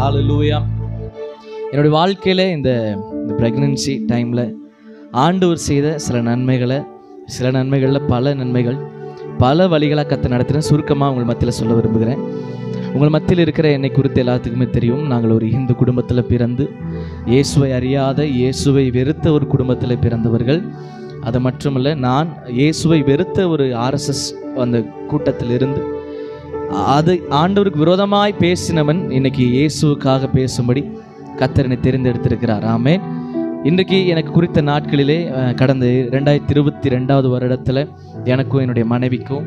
ஹாலலூயா என்னுடைய வாழ்க்கையில் இந்த இந்த ப்ரெக்னன்சி டைமில் ஆண்டவர் செய்த சில நன்மைகளை சில நன்மைகளில் பல நன்மைகள் பல வழிகளாக கற்று நடத்தின சுருக்கமாக உங்கள் மத்தியில் சொல்ல விரும்புகிறேன். உங்கள் மத்தியில் இருக்கிற என்னை குறித்து எல்லாத்துக்குமே தெரியும். நாங்கள் ஒரு இந்து குடும்பத்தில் பிறந்து இயேசுவை அறியாத இயேசுவை வெறுத்த ஒரு குடும்பத்தில் பிறந்தவர்கள். அது மட்டுமல்ல நான் இயேசுவை வெறுத்த ஒரு ஆர்எஸ்எஸ் அந்த கூட்டத்தில் இருந்து அது ஆண்டவருக்கு விரோதமாய் பேசினவன் இன்னைக்கு இயேசுவுக்காக பேசும்படி கத்தரனை தெரிந்தெடுத்திருக்கிறார். ஆமே இன்றைக்கு எனக்கு குறித்த நாட்களிலே கடந்த ரெண்டாயிரத்தி இருபத்தி ரெண்டாவது வருடத்தில் எனக்கும் என்னுடைய மனைவிக்கும்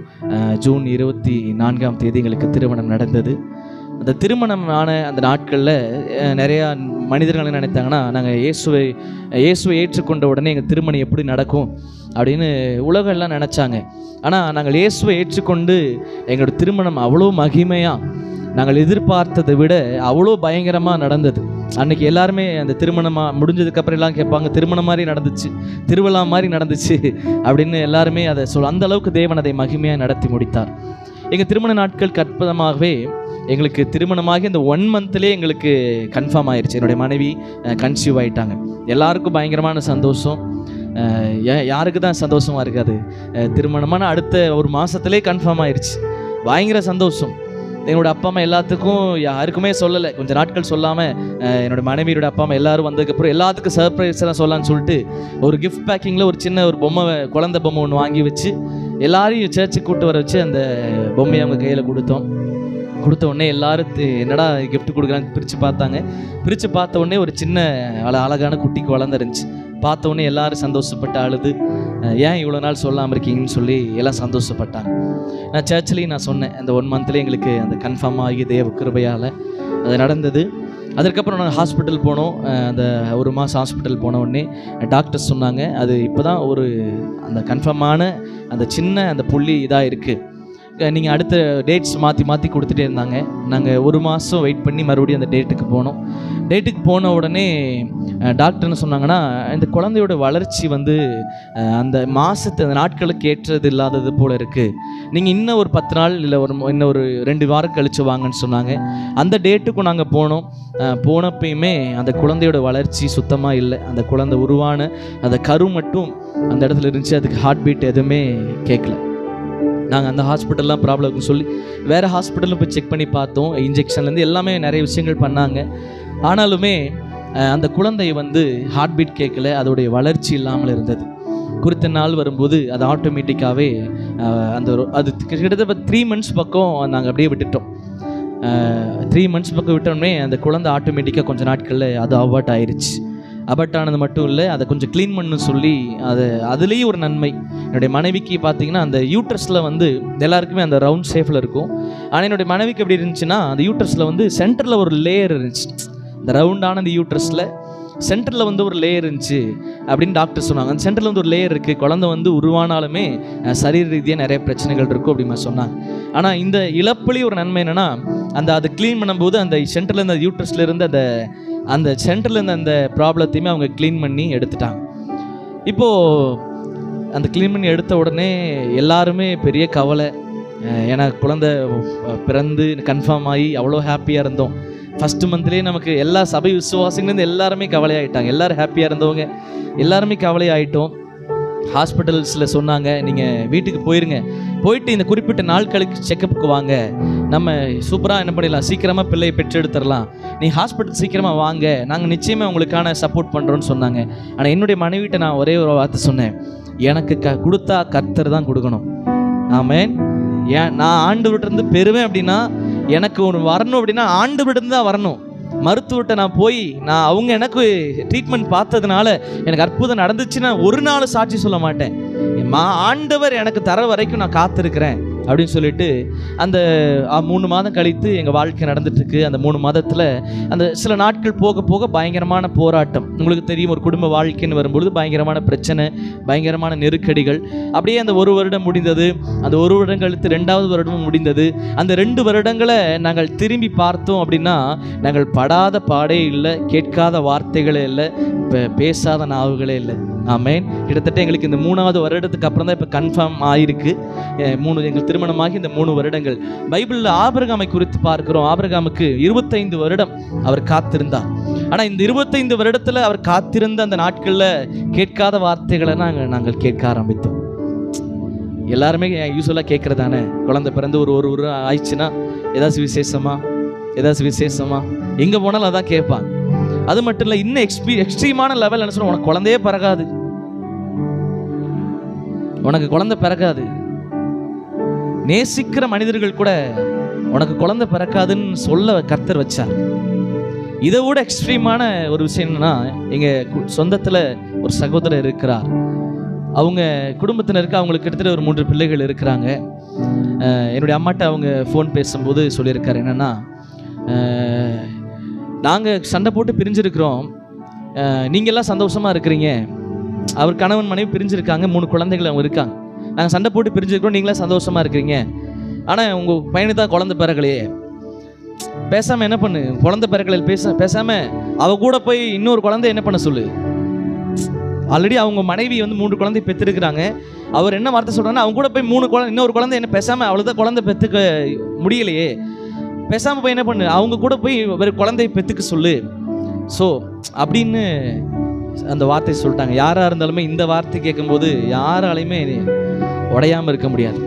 ஜூன் இருபத்தி நான்காம் தேதி எங்களுக்கு திருமணம் நடந்தது. அந்த திருமணம் ஆன அந்த நாட்களில் நிறையா மனிதர்கள் என்ன நினைத்தாங்கன்னா நாங்கள் இயேசுவை இயேசுவை ஏற்றுக்கொண்ட உடனே எங்கள் திருமணம் எப்படி நடக்கும்? அப்படின்னு உலகம் எல்லாம் நினச்சாங்க. ஆனால் நாங்கள் இயேசுவை ஏற்றுக்கொண்டு எங்களோட திருமணம் அவ்வளோ மகிமையாக நாங்கள் எதிர்பார்த்ததை விட அவ்வளோ பயங்கரமாக நடந்தது. அன்றைக்கி எல்லாருமே அந்த திருமணமாக முடிஞ்சதுக்கப்புறம் எல்லாம் கேட்பாங்க திருமணம் மாதிரி நடந்துச்சு திருவிழா மாதிரி நடந்துச்சு அப்படின்னு எல்லாருமே அதை சொல் அந்த அளவுக்கு தேவன் அதை மகிமையாக நடத்தி முடித்தார். எங்கள் திருமண நாட்கள் கற்பதமாகவே எங்களுக்கு திருமணமாகி அந்த ஒன் மந்த்லேயே எங்களுக்கு கன்ஃபார்ம் ஆயிடுச்சு என்னுடைய மனைவி கன்சீவ் ஆகிட்டாங்க எல்லாருக்கும் பயங்கரமான சந்தோஷம். யாருக்கு தான் சந்தோஷமாக இருக்காது? திருமணமான அடுத்த ஒரு மாதத்துலேயே கன்ஃபார்ம் ஆயிடுச்சு பயங்கர சந்தோஷம். என்னோட அப்பா அம்மா எல்லாத்துக்கும் யாருக்குமே சொல்லலை. கொஞ்சம் நாட்கள் சொல்லாமல் என்னோட மனைவியோட அப்பா அம்மா எல்லாரும் வந்ததுக்கப்புறம் எல்லாத்துக்கும் சர்ப்ரைஸ் எல்லாம் சொல்லலாம்னு சொல்லிட்டு ஒரு கிஃப்ட் பேக்கிங்கில் ஒரு சின்ன ஒரு பொம்மை குழந்தை பொம்மை ஒன்று வாங்கி வச்சு எல்லாரையும் சர்ச்சுக்கு கூட்டு வர வச்சு அந்த பொம்மையை அவங்க கையில் கொடுத்தோம். கொடுத்த உடனே எல்லாரும் என்னடா கிஃப்ட் கொடுக்குறாங்க பிரித்து பார்த்தாங்க. பிரித்து பார்த்த உடனே ஒரு சின்ன அழகான குட்டிக்கு வளர்ந்துருந்துச்சு. பார்த்த உடனே எல்லாரும் சந்தோஷப்பட்டு அழுது ஏன் இவ்வளோ நாள் சொல்லாமல் இருக்கீங்கன்னு சொல்லி எல்லாம் சந்தோஷப்பட்டாங்க. நான் சர்ச்சிலையும் நான் சொன்னேன் அந்த ஒன் மந்த்லேயே எங்களுக்கு அந்த கன்ஃபார்ம் ஆகி தேவ கிருபையால் அது நடந்தது. அதற்கப்புறம் நாங்கள் ஹாஸ்பிட்டல் போனோம். அந்த ஒரு மாதம் ஹாஸ்பிட்டல் போன உடனே டாக்டர்ஸ் சொன்னாங்க அது இப்போ தான் ஒரு அந்த கன்ஃபார்மான அந்த சின்ன அந்த புள்ளி இதாக இருக்குது நீங்கள் அடுத்த டேட்ஸ் மாற்றி மாற்றி கொடுத்துட்டே இருந்தாங்க. நாங்கள் ஒரு மாதம் வெயிட் பண்ணி மறுபடியும் அந்த டேட்டுக்கு போனோம். டேட்டுக்கு போன உடனே டாக்டர்னு சொன்னாங்கன்னா இந்த குழந்தையோட வளர்ச்சி வந்து அந்த மாதத்து அந்த நாட்களுக்கு ஏற்றது இல்லாதது போல் இருக்குது நீங்கள் இன்னும் ஒரு பத்து நாள் இல்லை ஒரு இன்னும் ஒரு ரெண்டு வாரம் கழிச்சு வாங்கன்னு சொன்னாங்க. அந்த டேட்டுக்கும் நாங்கள் போனோம். போனப்பயுமே அந்த குழந்தையோட வளர்ச்சி சுத்தமாக இல்லை. அந்த குழந்தை உருவான அந்த கரு மட்டும் அந்த இடத்துல இருந்துச்சு. அதுக்கு ஹார்ட் பீட் எதுவுமே கேட்கல நாங்கள் அந்த ஹாஸ்பிட்டல்லாம் ப்ராப்ளம் இருக்குன்னு சொல்லி வேறு ஹாஸ்பிட்டலில் போய் செக் பண்ணி பார்த்தோம். இன்ஜெக்ஷன்லேருந்து எல்லாமே நிறைய விஷயங்கள் பண்ணாங்க. ஆனாலுமே அந்த குழந்தை வந்து ஹார்ட் பீட் கேட்கல அதோடைய வளர்ச்சி இல்லாமல் இருந்தது. குறித்த நாள் வரும்போது அது ஆட்டோமேட்டிக்காகவே அந்த ஒரு- அது கிட்டத்தட்ட த்ரீ மந்த்ஸ் பக்கம் நாங்கள் அப்படியே விட்டுட்டோம். த்ரீ மந்த்ஸ் பக்கம் விட்டோடனே அந்த குழந்தை ஆட்டோமேட்டிக்காக கொஞ்சம் நாட்களில் அது அவார்ட் ஆயிடுச்சு அபட் ஆனது மட்டும் இல்லை அதை கொஞ்சம் க்ளீன் பண்ணு சொல்லி அது அதுலேயும் ஒரு நன்மை. என்னுடைய மனைவிக்கு பார்த்தீங்கன்னா அந்த யூட்ரஸில் வந்து எல்லாருக்குமே அந்த ரவுண்ட் ஷேஃபில் இருக்கும். ஆனால் என்னுடைய மனைவிக்கு எப்படி இருந்துச்சுன்னா அந்த யூட்ரஸில் வந்து சென்டரில் ஒரு லேயர் இருந்துச்சு. இந்த ரவுண்டான அந்த யூட்ரஸில் சென்டரில் வந்து ஒரு லேயர் இருந்துச்சு அப்படின்னு டாக்டர் சொன்னாங்க. அந்த சென்டரில் வந்து ஒரு லேயர் இருக்குது குழந்தை வந்து உருவானாலுமே சரீர ரீதியாக நிறைய பிரச்சனைகள் இருக்கும் அப்படின்னு சொன்னாங்க. ஆனால் இந்த இழப்புலேயே ஒரு நன்மை என்னென்னா அந்த அதை க்ளீன் பண்ணும்போது அந்த சென்டரில் அந்த யூட்ரஸில் இருந்து அந்த அந்த சென்டரில் இருந்த அந்த ப்ராப்ளத்தையுமே அவங்க க்ளீன் பண்ணி எடுத்துட்டாங்க. இப்போது அந்த க்ளீன் பண்ணி எடுத்த உடனே எல்லாருமே பெரிய கவலை. ஏன்னா குழந்தை பிறந்து கன்ஃபார்ம் ஆகி அவ்வளோ ஹாப்பியாக இருந்தோம். ஃபஸ்ட்டு மந்த்லேயே நமக்கு எல்லா சபை விசுவாசிங்கலேருந்து எல்லாருமே கவலையாகிட்டாங்க எல்லோரும் ஹாப்பியாக இருந்தவங்க. எல்லாருமே கவலையாகிட்டோம் ஹாஸ்பிட்டல்ஸில் சொன்னாங்க நீங்கள் வீட்டுக்கு போயிருங்க. போயிட்டு இந்த குறிப்பிட்ட நாட்களுக்கு செக்கப்புக்கு வாங்க. நம்ம சூப்பராக என்ன பண்ணிடலாம் சீக்கிரமாக பிள்ளையை பெற்றெடுத்துடலாம். நீ ஹாஸ்பிட்டல் சீக்கிரமாக வாங்க. நாங்கள் நிச்சயமாக உங்களுக்கான சப்போர்ட் பண்ணுறோன்னு சொன்னாங்க. ஆனால் என்னுடைய மனைவிட்ட நான் ஒரே ஒரு வார்த்தை சொன்னேன். எனக்கு க கொடுத்தா கர்த்தர் தான் கொடுக்கணும். ஆமென். ஏன் நான் ஆண்டு விட்டுருந்து பெறுவேன் அப்படின்னா எனக்கு ஒன்று வரணும் அப்படின்னா ஆண்டவர்கிட்ட தான் வரணும். மருத்துவர்கிட்ட நான் போய் நான் அவங்க எனக்கு ட்ரீட்மெண்ட் பார்த்ததுனால எனக்கு அற்புதம் நடந்துச்சுன்னா ஒரு நாள் சாட்சி சொல்ல மாட்டேன். மா ஆண்டவர் எனக்கு தர வரைக்கும் நான் காத்திருக்கிறேன். அப்படின்னு சொல்லிட்டு அந்த மூணு மாதம் கழித்து எங்கள் வாழ்க்கை நடந்துட்டுருக்கு. அந்த மூணு மாதத்தில் அந்த சில நாட்கள் போக போக பயங்கரமான போராட்டம். உங்களுக்கு தெரியும் ஒரு குடும்ப வாழ்க்கைன்னு வரும்பொழுது பயங்கரமான பிரச்சனை பயங்கரமான நெருக்கடிகள். அப்படியே அந்த ஒரு வருடம் முடிந்தது. அந்த ஒரு வருடம் கழித்து ரெண்டாவது வருடமும் முடிந்தது. அந்த ரெண்டு வருடங்களை நாங்கள் திரும்பி பார்த்தோம் அப்படின்னா நாங்கள் படாத பாடே இல்லை கேட்காத வார்த்தைகளே இல்லை பேசாத நாவுகளே இல்லை. ஆமேன். கிட்டத்தட்ட எங்களுக்கு இந்த மூணாவது வருடத்துக்கு அப்புறம் தான் இப்போ கன்ஃபார்ம் ஆயிருக்கு. மூணு எங்கள் திருமணமாகி இந்த மூணு வருடங்கள். பைபிளில் ஆபிரகாமை குறித்து பார்க்கிறோம். ஆபிரகாமுக்கு இருபத்தைந்து வருடம் அவர் காத்திருந்தார். ஆனால் இந்த இருபத்தைந்து வருடத்தில் அவர் காத்திருந்த அந்த நாட்களில் கேட்காத வார்த்தைகளை நாங்கள் நாங்கள் கேட்க ஆரம்பித்தோம். எல்லாருமே யூஸ்வலாக கேட்குறதானே? குழந்தை பிறந்து ஒரு ஒரு ஒரு ஆயிடுச்சுன்னா ஏதாச்சும் விசேஷமா? ஏதாச்சும் விசேஷமா? எங்கே போனாலும் அதான் கேட்பாங்க அது மட்டும் இல்லை இன்னும் எக்ஸ்பீ எக்ஸ்ட்ரீமான லெவல் என்ன சொல்ல உனக்கு குழந்தையே பிறகாது உனக்கு குழந்தை பிறக்காது. நேசிக்கிற மனிதர்கள் கூட உனக்கு குழந்தை பிறக்காதுன்னு சொல்ல கர்த்தர் வச்சார். இதை விட எக்ஸ்ட்ரீமான ஒரு விஷயம் என்னன்னா எங்கள் சொந்தத்தில் ஒரு சகோதரர் இருக்கிறார். அவங்க குடும்பத்தினருக்கு அவங்களுக்கு கிட்டத்தட்ட ஒரு மூன்று பிள்ளைகள் இருக்கிறாங்க. என்னுடைய அம்மாட்ட அவங்க ஃபோன் பேசும்போது சொல்லியிருக்காரு என்னென்னா நாங்கள் சண்டை போட்டு பிரிஞ்சிருக்கிறோம். நீங்கள்லாம் சந்தோஷமாக இருக்கிறீங்க. அவர் கணவன் மனைவி பிரிஞ்சிருக்காங்க. மூணு குழந்தைகள் அவங்க இருக்காங்க. நாங்கள் சண்டை போட்டு பிரிஞ்சிருக்கிறோம். நீங்களே சந்தோஷமாக இருக்கிறீங்க. ஆனால் உங்கள் பையனுக்கு தான் குழந்தை பிறகலையே பேசாமல் என்ன பண்ணு? குழந்தை பிறகலையில் பேச பேசாமல் அவ கூட போய் இன்னொரு குழந்தை என்ன பண்ண சொல்லு? ஆல்ரெடி அவங்க மனைவி வந்து மூன்று குழந்தை பெற்றிருக்கிறாங்க. அவர் என்ன வார்த்தை சொல்கிறாங்கன்னா அவங்க கூட போய் மூணு குழந்தை இன்னொரு குழந்தை என்ன பேசாமல் அவ்வளோதான் குழந்தை பெற்றுக்க முடியலையே. பேசாமல் போய் என்ன பண்ணு? அவங்க கூட போய் ஒரு குழந்தையை பெற்றுக்க சொல்லு. ஸோ அப்படின்னு அந்த வார்த்தை சொல்லிட்டாங்க. யாராக இருந்தாலுமே இந்த வார்த்தை கேட்கும்போது யாராலையுமே உடையாமல் இருக்க முடியாது.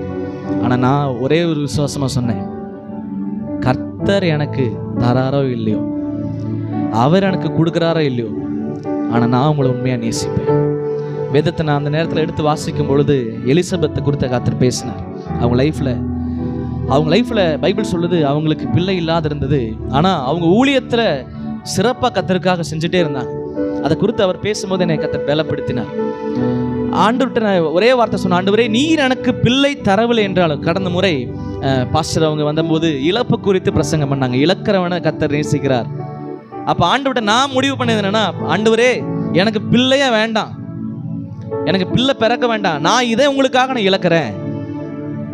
ஆனால் நான் ஒரே ஒரு விசுவாசமாக சொன்னேன். கர்த்தர் எனக்கு தராரோ இல்லையோ? அவர் எனக்கு கொடுக்குறாரோ இல்லையோ? ஆனால் நான் உங்களை உண்மையாக நேசிப்பேன். வேதத்தை நான் அந்த நேரத்தில் எடுத்து வாசிக்கும் பொழுது எலிசபெத்தை குறித்த காத்தர் பேசினார். அவங்க லைஃப்பில் அவங்க லைஃப்பில் பைபிள் சொல்லுது அவங்களுக்கு பிள்ளை இல்லாத இருந்தது ஆனால் அவங்க ஊழியத்தில் சிறப்பாக கத்தருக்காக செஞ்சுட்டே இருந்தாங்க. அதை குறித்து அவர் பேசும்போது என்னை கத்தர் பலப்படுத்தினார். ஆண்டுவிட்ட நான் ஒரே வார்த்தை சொன்ன ஆண்டவரே நீர் எனக்கு பிள்ளை தரவில்லை என்றாலும் கடந்த முறை பாஸ்டர் அவங்க வந்தபோது இழப்பு குறித்து பிரசங்கம் பண்ணாங்க. இழக்கிறவனை கத்தர் நேசிக்கிறார். அப்போ ஆண்டுவிட்ட நான் முடிவு பண்ணது என்னன்னா ஆண்டவரே எனக்கு பிள்ளையே வேண்டாம். எனக்கு பிள்ளை பிறக்க வேண்டாம். நான் இதை உங்களுக்காக நான் இழக்கிறேன்.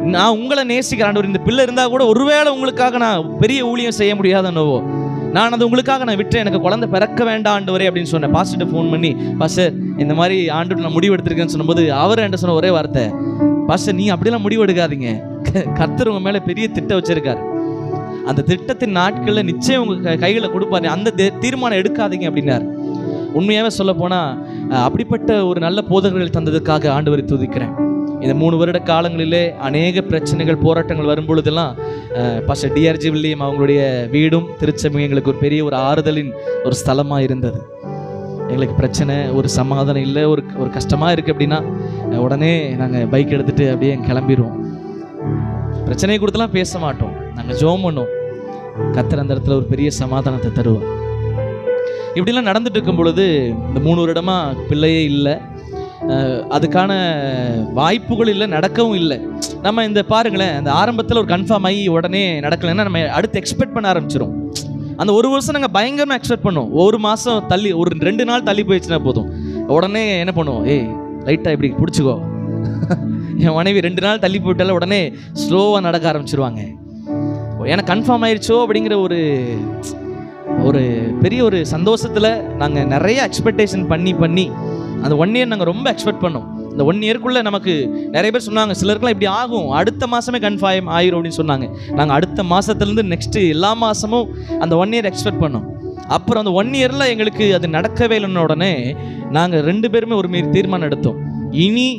நான் உங்களை நேசிக்கிறேன் ஆண்டவர். இந்த பிள்ளை இருந்தால் கூட ஒருவேளை உங்களுக்காக நான் பெரிய ஊழியம் செய்ய முடியாதனவோ நான் அது உங்களுக்காக நான் விட்டேன் எனக்கு குழந்தை பிறக்க வேண்டாம் ஆண்டவரே அப்படின்னு சொன்னேன். பாஸ்டர்கிட்ட ஃபோன் பண்ணி பாஸ்டர் இந்த மாதிரி ஆண்டு நான் முடிவு எடுத்திருக்கேன்னு சொல்லும்போது அவர் என்கிட்ட சொன்ன ஒரே வார்த்தை. பாஸ்டர் நீ அப்படிலாம் முடிவு எடுக்காதீங்க. க- கர்த்தர் உங்கள் மேலே பெரிய திட்டம் வச்சுருக்காரு. அந்த திட்டத்தின் நாட்களில் நிச்சயம் உங்கள் க- கொடுப்பாரு. அந்த தீர்மானம் எடுக்காதீங்க அப்படின்னார். உண்மையாகவே சொல்ல போனால் அப்படிப்பட்ட ஒரு நல்ல போதகர்கள் தந்ததுக்காக ஆண்டவரை துதிக்கிறேன். இந்த மூணு வருட காலங்களிலே அநேக பிரச்சனைகள் போராட்டங்கள் வரும்பொழுதெல்லாம் பாஸ்டர் டிஆர்ஜி வில்லியம் அவங்களுடைய வீடும் திருச்சபையும் எங்களுக்கு ஒரு பெரிய ஒரு ஆறுதலின் ஒரு ஸ்தலமாக இருந்தது. எங்களுக்கு பிரச்சனை ஒரு சமாதானம் இல்லை ஒரு ஒரு கஷ்டமாக இருக்குது அப்படின்னா உடனே நாங்கள் பைக் எடுத்துகிட்டு அப்படியே கிளம்பிடுவோம் பிரச்சனையை கொடுத்துலாம் பேச மாட்டோம். நாங்கள் ஜோம் பண்ணோம் கத்துற அந்த இடத்துல ஒரு பெரிய சமாதானத்தை தருவோம் இப்படிலாம் நடந்துட்டு இருக்கும் பொழுது இந்த மூணு வருடமாக பிள்ளையே இல்லை. அதுக்கான வாய்ப்புகள் இல்லை நடக்கவும் இல்லை. நம்ம இந்த பாருங்களேன் அந்த ஆரம்பத்தில் ஒரு கன்ஃபார்ம் ஆகி உடனே நடக்கலைன்னா நம்ம அடுத்து எக்ஸ்பெக்ட் பண்ண ஆரம்பிச்சிரும். அந்த ஒரு வருஷம் நாங்கள் பயங்கரமாக எக்ஸ்பெக்ட் பண்ணோம். ஒரு மாதம் தள்ளி ஒரு ரெண்டு நாள் தள்ளி போயிடுச்சுன்னா போதும். உடனே என்ன பண்ணுவோம்? ஏய் லைட்டாக இப்படி பிடிச்சிக்கோ. என் மனைவி ரெண்டு நாள் தள்ளி போயிட்டால உடனே ஸ்லோவாக நடக்க ஆரம்பிச்சிருவாங்க. ஏன்னா கன்ஃபார்ம் ஆயிடுச்சோ அப்படிங்கிற ஒரு ஒரு பெரிய ஒரு சந்தோஷத்தில் நாங்கள் நிறைய எக்ஸ்பெக்டேஷன் பண்ணி பண்ணி அந்த ஒன் இயர் நாங்கள் ரொம்ப எக்ஸ்பெக்ட் பண்ணோம். இந்த ஒன் இயர்க்குள்ளே நமக்கு நிறைய பேர் சொன்னாங்க சிலருக்குலாம் இப்படி ஆகும். அடுத்த மாதமே கன்ஃபார்ம் ஆயிரும் அப்படின்னு சொன்னாங்க. நாங்கள் அடுத்த மாதத்துலேருந்து நெக்ஸ்ட்டு எல்லா மாதமும் அந்த ஒன் இயர் எக்ஸ்பெக்ட் பண்ணோம். அப்புறம் அந்த ஒன் இயரில் எங்களுக்கு அது நடக்கவே இல்லைன்னு உடனே நாங்கள் ரெண்டு பேருமே ஒரு மாரி தீர்மானம் எடுத்தோம். இனி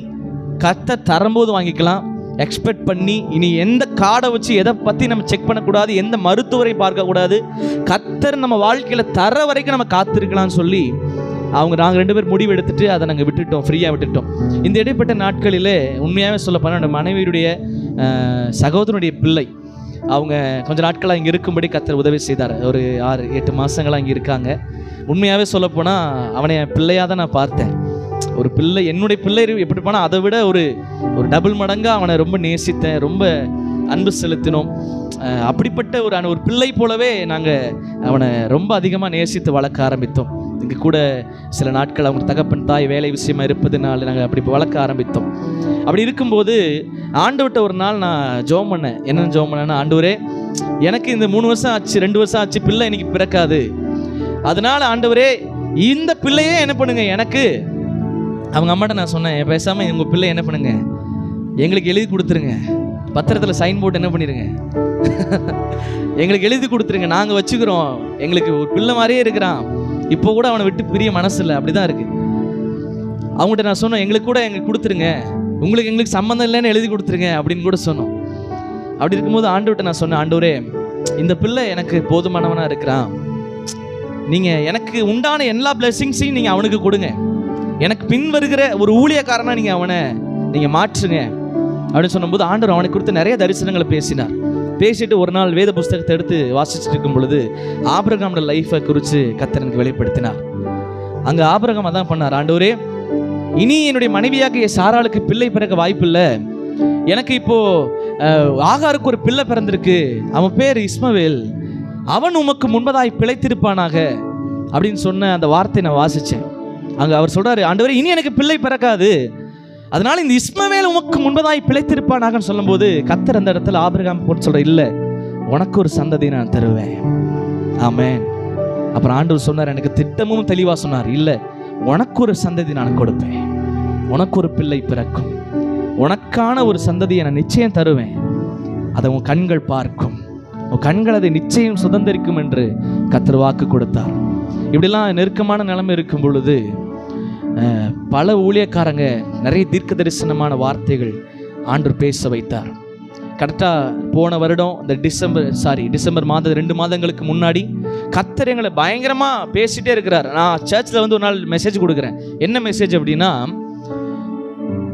கத்தை தரும்போது வாங்கிக்கலாம். எக்ஸ்பெக்ட் பண்ணி இனி எந்த கார்டை வச்சு எதை பற்றி நம்ம செக் பண்ணக்கூடாது எந்த மருத்துவரை பார்க்கக்கூடாது கத்தர் நம்ம வாழ்க்கையில் தர வரைக்கும் நம்ம காத்திருக்கலாம்னு சொல்லி அவங்க நாங்கள் ரெண்டு பேர் முடிவு எடுத்துட்டு அதை நாங்கள் விட்டுட்டோம் ஃப்ரீயாக விட்டுட்டோம். இந்த இடைப்பட்ட நாட்களிலே உண்மையாகவே சொல்லப்போனால் என்னோட மனைவியுடைய சகோதரனுடைய பிள்ளை அவங்க கொஞ்ச நாட்களாக இங்கே இருக்கும்படி கத்தர் உதவி செய்தார். ஒரு ஆறு எட்டு மாதங்களாக இங்கே இருக்காங்க. உண்மையாகவே சொல்லப்போனால் அவனை என் பிள்ளையாக தான் நான் பார்த்தேன். ஒரு பிள்ளை என்னுடைய பிள்ளை எப்படி போனால் அதை விட ஒரு ஒரு டபுள் மடங்காக அவனை ரொம்ப நேசித்தேன் ரொம்ப அன்பு செலுத்தினோம். அப்படிப்பட்ட ஒரு அனு- ஒரு பிள்ளை போலவே நாங்கள் அவனை ரொம்ப அதிகமாக நேசித்து வளர்க்க ஆரம்பித்தோம். இங்கே கூட சில நாட்கள் அவங்க தகப்பன் தாய் வேலை விஷயமா இருப்பதுனால நாங்கள் அப்படி வளர்க்க ஆரம்பித்தோம். அப்படி இருக்கும்போது ஆண்டவர்கிட்ட ஒரு நாள் நான் ஜோம் பண்ணேன். என்ன ஜோம் பண்ணேன்னா ஆண்டவரே எனக்கு இந்த மூணு வருஷம் ஆச்சு ரெண்டு வருஷம் ஆச்சு பிள்ளை எனக்கு பிறக்காது. அதனால ஆண்டவரே இந்த பிள்ளையே என்ன பண்ணுங்க எனக்கு. அவங்க அம்மாட்ட நான் சொன்னேன் பேசாமல் உங்கள் பிள்ளை என்ன பண்ணுங்க? எங்களுக்கு எழுதி கொடுத்துருங்க. பத்திரத்தில் சைன் போட்டு என்ன பண்ணிடுங்க எங்களுக்கு எழுதி கொடுத்துருங்க. நாங்கள் வச்சுக்கிறோம். எங்களுக்கு ஒரு பிள்ளை மாதிரியே இருக்கிறான். இப்போ கூட அவனை விட்டு பிரிய மனசு இல்லை அப்படி தான் இருக்குது அவங்ககிட்ட நான் சொன்னேன் எங்களுக்கு கூட எங்களுக்கு கொடுத்துருங்க. உங்களுக்கு எங்களுக்கு சம்மந்தம் இல்லைன்னு எழுதி கொடுத்துருங்க அப்படின்னு கூட சொன்னோம். அப்படி இருக்கும்போது ஆண்டவர்கிட்ட நான் சொன்னேன் ஆண்டவரே இந்த பிள்ளை எனக்கு போதுமானவனாக இருக்கிறான். நீங்கள் எனக்கு உண்டான எல்லா பிளெஸிங்ஸையும் நீங்கள் அவனுக்கு கொடுங்க. எனக்கு பின் வருகிற ஒரு ஊழியக்காரனாக நீங்கள் அவனை நீங்கள் மாற்றுங்க. அப்படின்னு சொன்னபோது ஆண்டவர் அவனுக்கு கொடுத்து நிறைய தரிசனங்களை பேசினார். பேசிட்டு ஒரு நாள் வேத புஸ்தகத்தை எடுத்து வாசிச்சுட்டு இருக்கும் பொழுது ஆபிரகாமோட லைஃப்பை குறித்து கத்தர் எனக்கு வெளிப்படுத்தினார். அங்கே ஆபிரகாம் அதான் பண்ணார். ஆண்டவரே இனி என்னுடைய மனைவியாகிய சாராளுக்கு பிள்ளை பிறக்க வாய்ப்பில்லை. எனக்கு இப்போ ஆகாருக்கு ஒரு பிள்ளை பிறந்திருக்கு. அவன் பேர் இஸ்மவேல். அவன் உமக்கு முன்பதாய் பிழைத்திருப்பானாக அப்படின்னு சொன்ன அந்த வார்த்தையை நான் வாசித்தேன் அங்கே அவர் சொல்கிறார் ஆண்டவரே இனி எனக்கு பிள்ளை பிறக்காது. அதனால இந்த இஸ்மவேல் உமக்கு முன்பதாய் பிழைத்திருப்பானாகன்னு சொல்லும்போது கத்தர் அந்த இடத்துல ஆபிரகாம் போட்டு சொல்ற இல்லை உனக்கு ஒரு சந்ததி நான் தருவேன். ஆமேன். அப்புறம் ஆண்டவர் சொன்னார் எனக்கு திட்டமும் தெளிவாக சொன்னார். இல்லை உனக்கு ஒரு சந்ததி நான் கொடுப்பேன். உனக்கு ஒரு பிள்ளை பிறக்கும். உனக்கான ஒரு சந்ததியை நான் நிச்சயம் தருவேன். அதை உன் கண்கள் பார்க்கும். உன் கண்கள் அதை நிச்சயம் சுதந்திரிக்கும் என்று கத்தர் வாக்கு கொடுத்தார். இப்படிலாம் நெருக்கமான நிலைமை இருக்கும் பொழுது பல ஊழியக்காரங்க நிறைய தீர்க்க தரிசனமான வார்த்தைகள் ஆண்டு பேச வைத்தார். கரெக்டாக போன வருடம் இந்த டிசம்பர் சாரி டிசம்பர் மாதம் ரெண்டு மாதங்களுக்கு முன்னாடி கத்தர் எங்களை பயங்கரமாக பேசிகிட்டே இருக்கிறார். நான் சர்ச்சில் வந்து ஒரு நாள் மெசேஜ் கொடுக்குறேன். என்ன மெசேஜ் அப்படின்னா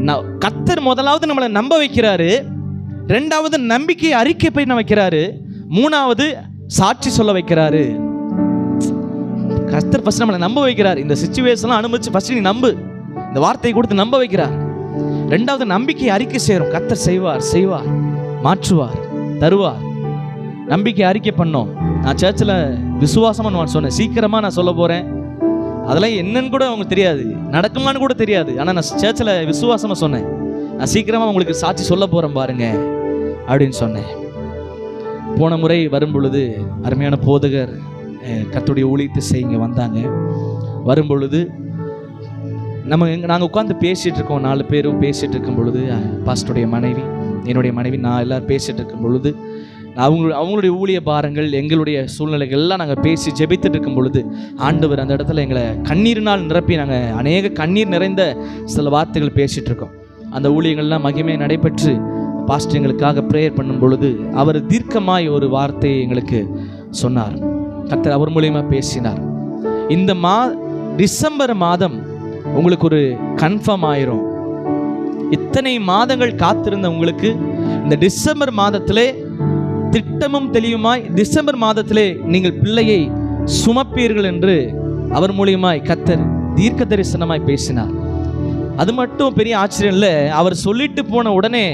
நான் கத்தர் முதலாவது நம்மளை நம்ப வைக்கிறாரு ரெண்டாவது நம்பிக்கை அறிக்கை போய் நான் வைக்கிறாரு மூணாவது சாட்சி சொல்ல வைக்கிறாரு. கர்த்தர் ஃபஸ்ட் நம்மளை நம்ப வைக்கிறார். இந்த சுச்சுவேஷன்லாம் அனுபவிச்சு ஃபஸ்ட் நீ நம்பு. இந்த வார்த்தையை கொடுத்து நம்ப வைக்கிறார். ரெண்டாவது நம்பிக்கை அறிக்கை செய்கிறோம் கத்தர் செய்வார் செய்வார் மாற்றுவார் தருவார். நம்பிக்கை அறிக்கை பண்ணோம். நான் சர்ச்சில் விசுவாசமாக நான் சொன்னேன். சீக்கிரமாக நான் சொல்ல போகிறேன் அதெல்லாம் என்னன்னு கூட அவங்களுக்கு தெரியாது. நடக்குமான்னு கூட தெரியாது. ஆனால் நான் சர்ச்சில் விசுவாசமாக சொன்னேன். நான் சீக்கிரமாக உங்களுக்கு சாட்சி சொல்ல போகிறேன் பாருங்க அப்படின்னு சொன்னேன். போன முறை வரும் பொழுது அருமையான போதகர் கத்துடைய ஊழியத்தை செய்யுங்க வந்தாங்க. வரும் பொழுது நம்ம நாங்கள் உட்காந்து பேசிகிட்டு இருக்கோம். நாலு பேரும் பேசிகிட்டு இருக்கும் பொழுது பாஸ்டருடைய மனைவி என்னுடைய மனைவி நான் எல்லோரும் பேசிகிட்டு இருக்கும் பொழுது அவங்க அவங்களுடைய ஊழிய பாரங்கள் எங்களுடைய சூழ்நிலைகள் எல்லாம் நாங்கள் பேசி ஜெபித்துட்டு இருக்கும் பொழுது ஆண்டவர் அந்த இடத்துல எங்களை கண்ணீரினால் நிரப்பி நாங்கள் அநேக கண்ணீர் நிறைந்த சில வார்த்தைகள் பேசிகிட்டு இருக்கோம். அந்த ஊழியங்கள்லாம் மகிமை நடைபெற்று பாஸ்டர் எங்களுக்காக ப்ரேயர் பண்ணும் பொழுது அவர் தீர்க்கமாய் ஒரு வார்த்தையை எங்களுக்கு சொன்னார். கத்தர் அவர் மூலியமாக பேசினார். இந்த மா டிசம்பர் மாதம் உங்களுக்கு ஒரு கன்ஃபார்ம் ஆயிரும். இத்தனை மாதங்கள் காத்திருந்த உங்களுக்கு இந்த டிசம்பர் மாதத்திலே திட்டமும் தெளிவுமாய் டிசம்பர் மாதத்திலே நீங்கள் பிள்ளையை சுமப்பீர்கள் என்று அவர் மூலியமாய் கத்தர் தீர்க்க தரிசனமாய் பேசினார். அது மட்டும் பெரிய ஆச்சரியம் இல்லை அவர் சொல்லிட்டு போன உடனே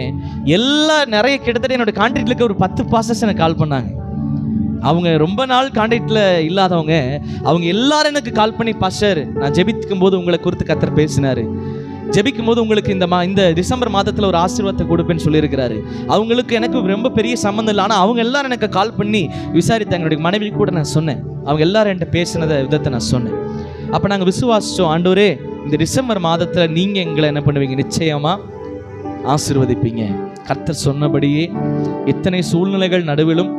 எல்லா நிறைய கிட்டத்தட்ட என்னோட கான்ட்ராக்டில் இருக்க ஒரு பத்து பாசஸ் எனக்கு கால் பண்ணாங்க. அவங்க ரொம்ப நாள் காண்டாக்டில் இல்லாதவங்க அவங்க எல்லாரும் எனக்கு கால் பண்ணி பாஸ்டர் நான் ஜெபிக்கும் போது உங்களை குறித்து கத்தர் பேசினாரு. ஜெபிக்கும் போது உங்களுக்கு இந்த மா இந்த டிசம்பர் மாதத்தில் ஒரு ஆசீர்வாதத்தை கொடுப்பேன்னு சொல்லியிருக்கிறாரு. அவங்களுக்கு எனக்கு ரொம்ப பெரிய சம்மந்தம் இல்லை. ஆனால் அவங்க எல்லாரும் எனக்கு கால் பண்ணி விசாரித்தாங்க. என்னுடைய மனைவி கூட நான் சொன்னேன். அவங்க எல்லாரும் என்கிட்ட பேசினத விதத்தை நான் சொன்னேன். அப்போ நாங்கள் விசுவாசித்தோம் ஆண்டோரே இந்த டிசம்பர் மாதத்தில் நீங்கள் எங்களை என்ன பண்ணுவீங்க? நிச்சயமாக ஆசிர்வதிப்பீங்க. கர்த்தர் சொன்னபடியே இத்தனை சூழ்நிலைகள் நடுவிலும்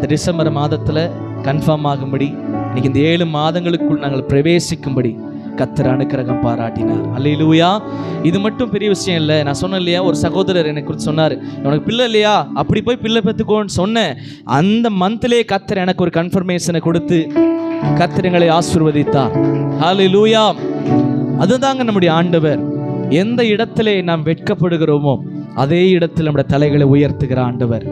இந்த டிசம்பர் மாதத்தில் கன்ஃபார்ம் ஆகும்படி இன்னைக்கு இந்த ஏழு மாதங்களுக்குள் நாங்கள் பிரவேசிக்கும்படி கத்தர் அனுக்கிரகம் பாராட்டினார். அல்லையிலூயா இது மட்டும் பெரிய விஷயம் இல்லை. நான் சொன்னேன் இல்லையா? ஒரு சகோதரர் எனக்கு குறித்து சொன்னார். உனக்கு பிள்ளை இல்லையா? அப்படி போய் பிள்ளை பெற்றுக்கோன்னு சொன்னேன். அந்த மந்த்லேயே கத்தர் எனக்கு ஒரு கன்ஃபர்மேஷனை கொடுத்து கத்திரங்களை ஆசிர்வதித்தார் ஆசீர்வதித்தார். லூயா அதுதாங்க நம்முடைய ஆண்டவர். எந்த இடத்திலே நாம் வெட்கப்படுகிறோமோ அதே இடத்தில் நம்முடைய தலைகளை உயர்த்துகிற ஆண்டவர்.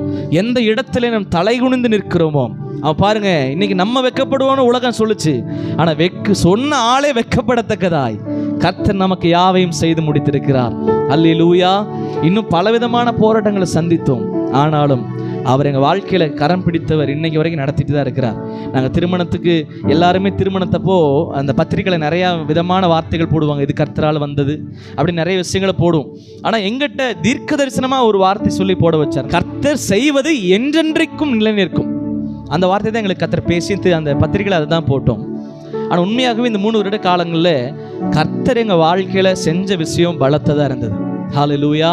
எந்த இடத்துல நம் தலை குனிந்து நிற்கிறோமோ அவன் பாருங்க இன்னைக்கு நம்ம வெட்கப்படுவோம்னு உலகம் சொல்லுச்சு. ஆனா வெக்கு சொன்ன ஆளே வெட்கப்படத்தக்கதாய் கர்த்தர் நமக்கு யாவையும் செய்து முடித்திருக்கிறார். அல்லூயா இன்னும் பலவிதமான போராட்டங்களை சந்தித்தோம். ஆனாலும் அவர் எங்கள் வாழ்க்கையில் கரம் பிடித்தவர் இன்னைக்கு வரைக்கும் நடத்திட்டு தான் இருக்கிறார். நாங்கள் திருமணத்துக்கு எல்லாருமே திருமணத்தப்போ அந்த பத்திரிக்கையில் நிறையா விதமான வார்த்தைகள் போடுவாங்க. இது கர்த்தரால் வந்தது அப்படி நிறைய விஷயங்களை போடும் ஆனால் எங்கிட்ட தீர்க்க தரிசனமாக ஒரு வார்த்தை சொல்லி போட வச்சார். கர்த்தர் செய்வது என்றென்றைக்கும் நிலைநிற்கும். அந்த வார்த்தை தான் எங்களுக்கு கர்த்தர் பேசி அந்த பத்திரிக்கையில் அதை தான் போட்டோம். ஆனால் உண்மையாகவே இந்த மூணு வருட காலங்களில் கர்த்தர் எங்கள் வாழ்க்கையில் செஞ்ச விஷயம் பலத்ததாக இருந்தது. ஹாலலூயா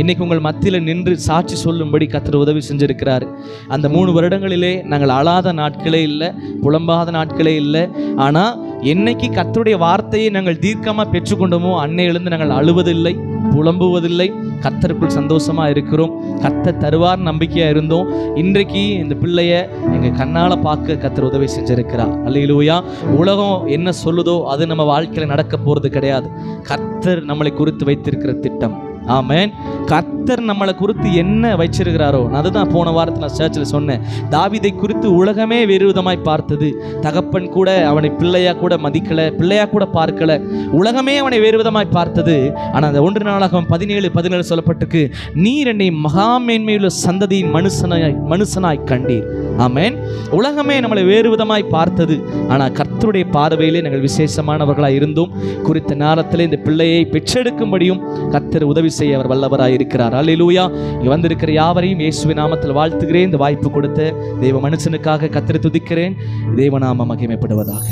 இன்னைக்கு உங்கள் மத்தியில் நின்று சாட்சி சொல்லும்படி கர்த்தர் உதவி செஞ்சிருக்கிறார். அந்த மூணு வருடங்களிலே நாங்கள் அழாத நாட்களே இல்லை புலம்பாத நாட்களே இல்லை. ஆனால் என்னைக்கு கத்தருடைய வார்த்தையை நாங்கள் தீர்க்கமாக பெற்றுக்கொண்டோமோ அன்னையிலிருந்து நாங்கள் அழுவதில்லை. புலம்புவதில்லை. கத்தருக்குள் சந்தோஷமா இருக்கிறோம். கத்த தருவார் நம்பிக்கையா இருந்தோம். இன்றைக்கு இந்த பிள்ளைய எங்க கண்ணால பார்க்க கத்தர் உதவி செஞ்சிருக்கிறார். அல்லையிலூயா உலகம் என்ன சொல்லுதோ அது நம்ம வாழ்க்கையில நடக்க போறது கிடையாது. கத்தர் நம்மளை குறித்து வைத்திருக்கிற திட்டம். ஆமேன். கர்த்தர் நம்மளை குறித்து என்ன வச்சிருக்கிறாரோ அதுதான் போன வாரத்தில் நான் சர்ச்சில் சொன்னேன். தாவிதை குறித்து உலகமே வேறு விதமாய் பார்த்தது. தகப்பன் கூட அவனை பிள்ளையா கூட மதிக்கலை பிள்ளையா கூட பார்க்கல. உலகமே அவனை வேறு விதமாய் பார்த்தது. ஆனால் அந்த ஒன்று நாளாகவும் பதினேழு பதினேழு சொல்லப்பட்டிருக்கு. நீர் என்னை மகாமேன்மையுள்ள சந்ததியின் மனுஷனாய் மனுஷனாய் கண்டீர். ஆமேன். உலகமே நம்மளை வேறு விதமாய் பார்த்தது. ஆனால் கர்த்தருடைய பார்வையிலே நாங்கள் விசேஷமானவர்களாக இருந்தோம். குறித்த நேரத்தில் இந்த பிள்ளையை பெற்றெடுக்கும்படியும் கர்த்தர் உதவி செய்ய அவர் வல்லவராய் இருக்கிறார். அல்லேலூயா. இங்கே வந்திருக்கிற யாவரையும் இயேசுவி நாமத்தில் வாழ்த்துகிறேன். இந்த வாய்ப்பு கொடுத்த தெய்வ மனுஷனுக்காக கத்திரி துதிக்கிறேன். தெய்வநாம மகிமைப்படுவதாக.